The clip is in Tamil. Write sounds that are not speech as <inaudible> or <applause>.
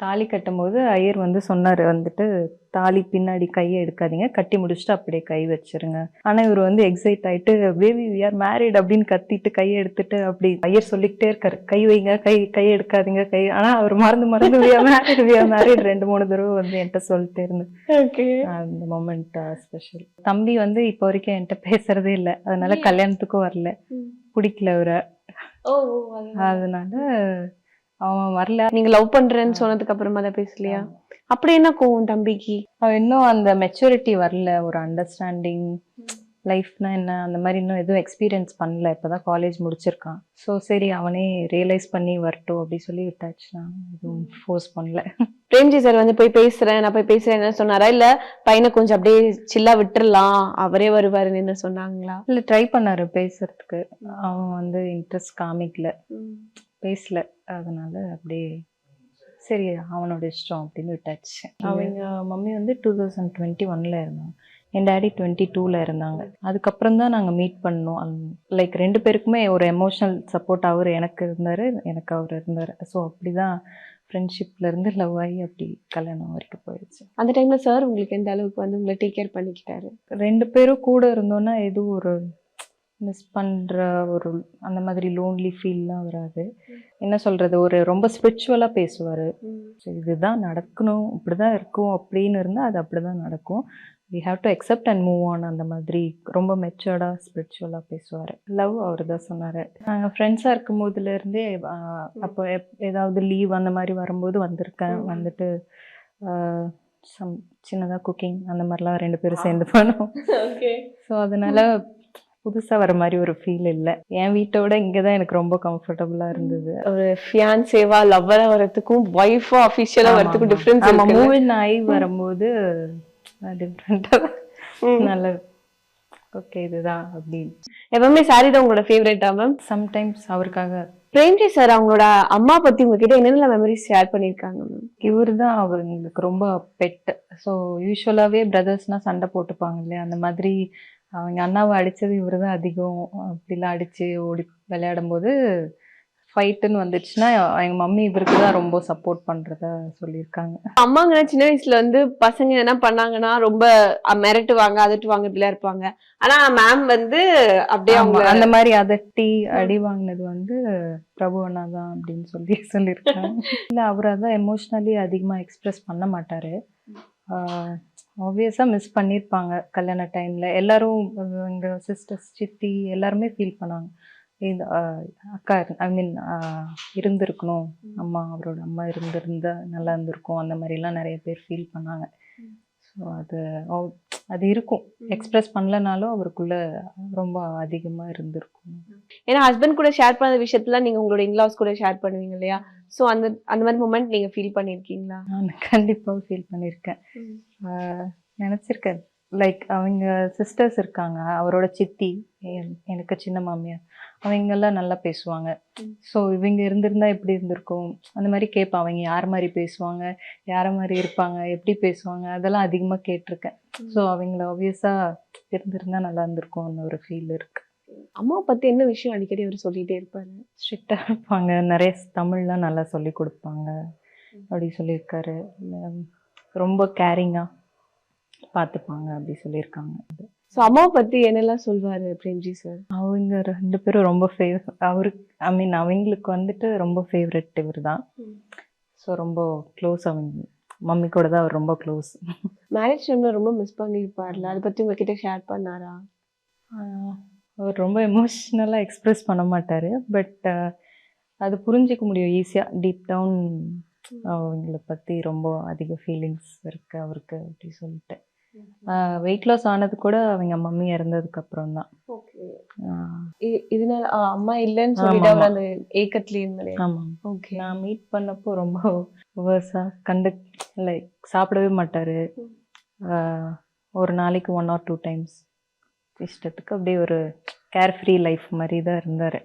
தாலி கட்டும்போது ஐயர் வந்து சொன்னார் வந்துட்டு தாலி பின்னாடி கையை எடுக்காதீங்க கட்டி முடிச்சுட்டு அப்படியே கை வச்சிருங்க. ஆனால் இவர் வந்து எக்ஸைட் ஆயிட்டு பேபி வி ஆர் மேரிட் அப்படின்னு கத்திட்டு கையை எடுத்துட்டு அப்படி ஐயர் சொல்லிக்கிட்டே இருக்காரு. கை வைங்க கை கை எடுக்காதீங்க கை ஆனால் அவர் மறந்து மறந்து we are married we are married ரெண்டு மூணு தடவை வந்து என்கிட்ட சொல்லிட்டே இருந்தேன் ஓகே அந்த மொமெண்ட் ஸ்பெஷல் தம்பி வந்து இப்போ வரைக்கும் என்கிட்ட பேசுறதே இல்லை. அதனால? கல்யாணத்துக்கும் வரல. பிடிக்கல அவரை. அதனால அவன் வரல. நீங்க லவ் பண்றேன்னு சொன்னதுக்கு அப்புறமா தான் பேசலையா? அப்படி என்ன கோவம் தம்பிக்கு? அவன் இன்னும் அந்த மெச்சூரிட்டி வரல. ஒரு அண்டர்ஸ்டாண்டிங் லைஃப்னா என்ன அந்த மாதிரி இன்னும் எதுவும் எக்ஸ்பீரியன்ஸ் பண்ணல. இப்போதான் காலேஜ் முடிச்சிருக்கான். ஸோ சரி அவனே ரியலைஸ் பண்ணி வரட்டும் அப்படி சொல்லி விட்டாச்சு. நான் எதுவும் ஃபோர்ஸ் பண்ணல. பிரேம்ஜி சார் வந்து போய் பேசுறேன். நான் போய் பேசுறேன் என்ன சொன்னாரா? இல்ல பையனை கொஞ்சம் அப்படியே சில்லா விட்டுறலாம். அவரே வருவாருன்னு என்ன சொன்னாங்களா? இல்லை ட்ரை பண்ணாரு பேசுறதுக்கு. அவன் வந்து இன்ட்ரெஸ்ட் காமிக்கல. பேசல. அதனால அப்படியே சரி அவனோட இஷ்டம் அப்படின்னு விட்டாச்சு. அவங்க மம்மி வந்து டூ தௌசண்ட் டுவெண்ட்டி ஒன்ல இருந்தாங்க. என் டேடி டுவெண்ட்டி டூவில் இருந்தாங்க. அதுக்கப்புறம் தான் நாங்கள் மீட் பண்ணோம். லைக் ரெண்டு பேருக்குமே ஒரு எமோஷனல் சப்போர்ட் அவர் எனக்கு இருந்தார் எனக்கு அவர் இருந்தார். ஸோ அப்படி தான் ஃப்ரெண்ட்ஷிப்ல இருந்து லவ் ஆகி அப்படி கல்யாணம் வரைக்கும் போயிடுச்சு. அந்த டைம்ல சார் உங்களுக்கு எந்த அளவுக்கு வந்து உங்களை டேக் கேர் பண்ணிக்கிட்டாரு? ரெண்டு பேரும் கூட இருந்தோன்னா எதுவும் ஒரு மிஸ் பண்ணுற ஒரு அந்த மாதிரி லோன்லி ஃபீல்லாம் வராது. என்ன சொல்கிறது ஒரு ரொம்ப ஸ்பிரிச்சுவலாக பேசுவார். இதுதான் நடக்கணும் இப்படி தான் இருக்கும் அப்படின்னு இருந்தால் அது அப்படி தான் நடக்கும். We have to accept and move on அந்த மாதிரி ரொம்ப மெச்சூர்டாக ஸ்பிரிச்சுவலாக பேசுவார். லவ் அவர் தான் சொன்னார். நாங்கள் ஃப்ரெண்ட்ஸாக இருக்கும் போதுலேருந்தே அப்போ எப்- ஏதாவது லீவ் அந்த மாதிரி வரும்போது வந்திருக்கேன். வந்துட்டு சம் சின்னதாக குக்கிங் அந்த மாதிரிலாம் ரெண்டு பேரும் சேர்ந்து பண்ணோம். <laughs> ஸோ அதனால புதுசாக வர மாதிரி ஒரு ஃபீல் இல்லை. என் வீட்டோட இங்கே தான் எனக்கு ரொம்ப கம்ஃபர்டபுளாக இருந்தது. ஒரு ஃபியான்சேவா லவ்வரா வரதுக்கும் ஒய்ஃபா அஃபிஷியலா வரதுக்கும் டிஃபரன்ஸ் நம்ம மூவின் ஆகி வரும்போது டிஃப்ரெண்ட்டாக நல்ல ஓகே இதுதான் அப்படின்னு. எப்பவுமே சாரி தான் உங்களோட ஃபேவரட்டா மேம் சம்டைம்ஸ் அவருக்காக. பிரேம்ஜி சார் அவங்களோட அம்மா பத்தி உங்ககிட்ட என்னென்ன மெமரிஸ் ஷேர் பண்ணிருக்காங்க மேம் இவர் தான் அவங்களுக்கு ரொம்ப பெட் ஸோ யூஸ்வலாகவே பிரதர்ஸ்னால் சண்டை போட்டுப்பாங்க இல்லையா? அந்த மாதிரி அவங்க அண்ணாவை அடித்தது இவர் தான் அதிகம். அப்படிலாம் அடித்து ஓடி விளையாடும் போது ஃபைட்டுன்னு வந்துச்சுன்னா எங்கள் மம்மி இவருக்கு தான் ரொம்ப சப்போர்ட் பண்ணுறதா சொல்லியிருக்காங்க. அம்மாங்க சின்ன வயசுல வந்து பசங்க என்ன பண்ணாங்கன்னா ரொம்ப மிரட்டுவாங்க அதட்டுவாங்க இப்படிலாம் இருப்பாங்க. ஆனா மேம் வந்து அப்படியே அவங்க அந்த மாதிரி அதட்டி அடி வாங்கினது வந்து பிரபு அண்ணா தான் அப்படின்னு சொல்லி சொல்லியிருக்காங்க. <laughs> இல்லை அவர் அதான் எமோஷ்னலி அதிகமாக எக்ஸ்பிரஸ் பண்ண மாட்டார். ஆப்வியஸாக மிஸ் பண்ணியிருப்பாங்க கல்யாண டைமில் எல்லாரும் எங்கள் சிஸ்டர்ஸ் சித்தி எல்லாருமே ஃபீல் பண்ணாங்க இந்த அக்கா ஐ மீன் இருந்திருக்கணும். அம்மா அவரோட அம்மா இருந்திருந்தா நல்லா இருந்திருக்கும். அந்த மாதிரிலாம் நிறைய பேர் ஃபீல் பண்ணாங்க. ஸோ அது அது இருக்கும். எக்ஸ்பிரஸ் பண்ணலனாலும் அவருக்குள்ள ரொம்ப அதிகமா இருந்திருக்கும். ஏன்னா ஹஸ்பண்ட் கூட ஷேர் பண்ண விஷயத்துல நீங்க உங்களோட இன்லாஸ் கூட ஷேர் பண்ணுவீங்க இல்லையா? சோ அந்த அந்த மாதிரி மூமெண்ட் நீங்க ஃபீல் பண்ணிருக்கீங்களா? நான் கண்டிப்பா ஃபீல் பண்ணியிருக்கேன் நினைச்சிருக்கேன். லைக் அவங்க சிஸ்டர்ஸ் இருக்காங்க. அவரோட சித்தி என்- எனக்கு சின்ன மாமியார். அவங்கெல்லாம் நல்லா பேசுவாங்க. ஸோ இவங்க இருந்திருந்தா எப்படி இருந்திருக்கும்? அந்த மாதிரி கேட்பேன். அவங்க யார் மாதிரி பேசுவாங்க? யார மாதிரி இருப்பாங்க? எப்படி பேசுவாங்க? அதெல்லாம் அதிகமாக கேட்டிருக்கேன். ஸோ அவங்கள ஆப்வியஸாக இருந்திருந்தா நல்லா இருந்திருக்கும் அந்த ஒரு ஃபீல் இருக்கு. அம்மா பத்தி என்ன விஷயம் அடிக்கடி அவர் சொல்லிட்டே இருப்பாரு? ஸ்ட்ரிக்டாக இருப்பாங்க. நிறைய தமிழ்லாம் நல்லா சொல்லி கொடுப்பாங்க. அப்படி சொல்லியிருக்காரு. ரொம்ப கேரிங்காக பார்த்துப்பாங்க அப்படி சொல்லியிருக்காங்க. சோ அம்மாவை பத்தி என்னெல்லாம் சொல்வாரு பிரேம்ஜி சார் அவங்க ரெண்டு பேரும் ரொம்ப ஃபேவ் அவருக்கு ஐ மீன் அவங்களுக்கு வந்துட்டு ரொம்ப ஃபேவரட் இவர் தான் ஸோ ரொம்ப க்ளோஸ் அவங்க மம்மி கூட தான் அவர் ரொம்ப க்ளோஸ் மேரேஜ் டைம்ல ரொம்ப மிஸ் பண்ணிருப்பார்ல? அதை பத்தி உங்ககிட்ட ஷேர் பண்ணாரா? அவர் ரொம்ப எமோஷ்னலாக எக்ஸ்ப்ரெஸ் பண்ண மாட்டார். பட் அது புரிஞ்சிக்க முடியும். ஈஸியாக டீப் டவுன் அவங்கள பற்றி ரொம்ப அதிக ஃபீலிங்ஸ் இருக்கு அவருக்கு அப்படி சொல்லிட்டு. வெயிட் லாஸ் ஆனது கூட அவங்க மம்மி இறந்ததுக்கு அப்புறம் தான். இதனால அம்மா இல்லைன்னு சொல்லிட்டு ஆமா, அவர் அந்த ஏக்கத்துல ஆமாம் ஓகே நான் மீட் பண்ணப்போ ரொம்ப வேர்ஸாக கண்டு லைக் சாப்பிடவே மாட்டார். ஒரு நாளைக்கு ஒன் ஆர் டூ டைம்ஸ் இஷ்டத்துக்கு அப்படியே ஒரு கேர் ஃப்ரீ லைஃப் மாதிரி தான் இருந்தார்.